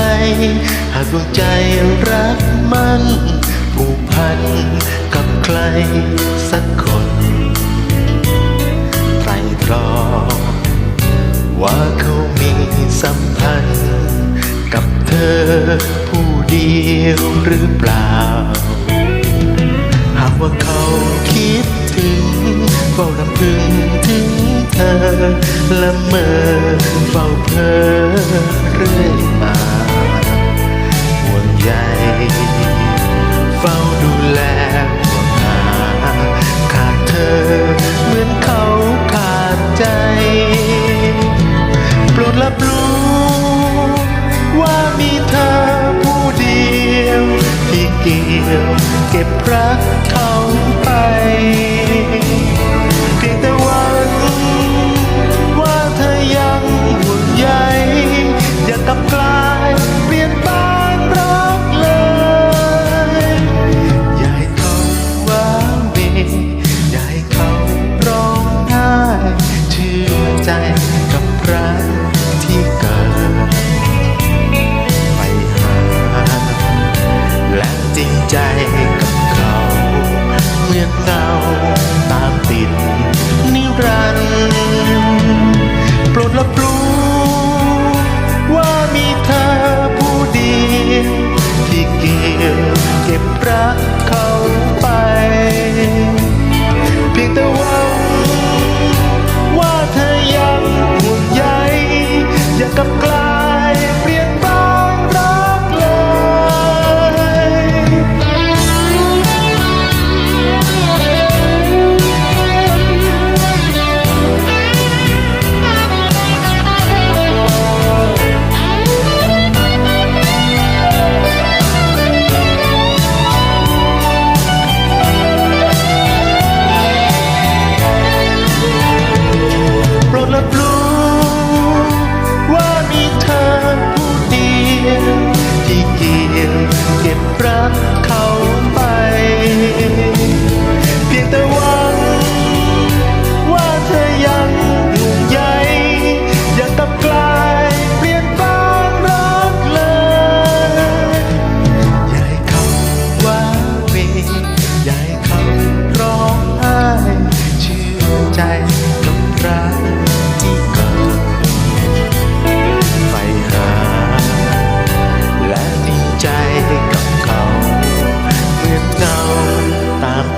ล หากดวงใจรักมันผูกพันกับใครสักคนไตรตรองว่าเขามีสัมพันธ์ กับเธอผู้เดียวหรือเปล่า หากว่าเขาคิดถึงเฝ้าลำพึงถึงเธอละเมอเฝ้าเพ้อเรื่อย música.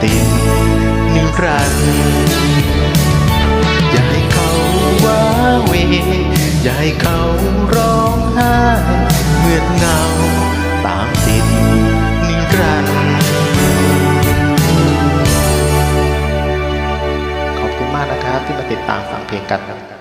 ตินิรันดร์อย่าให้เขาว้าเวอย่าให้เขาร้องไห้เหมือนเงาตามติดนิรันดร์ขอบคุณมากนะครับที่มาติดตามฟังเพลงกันครับ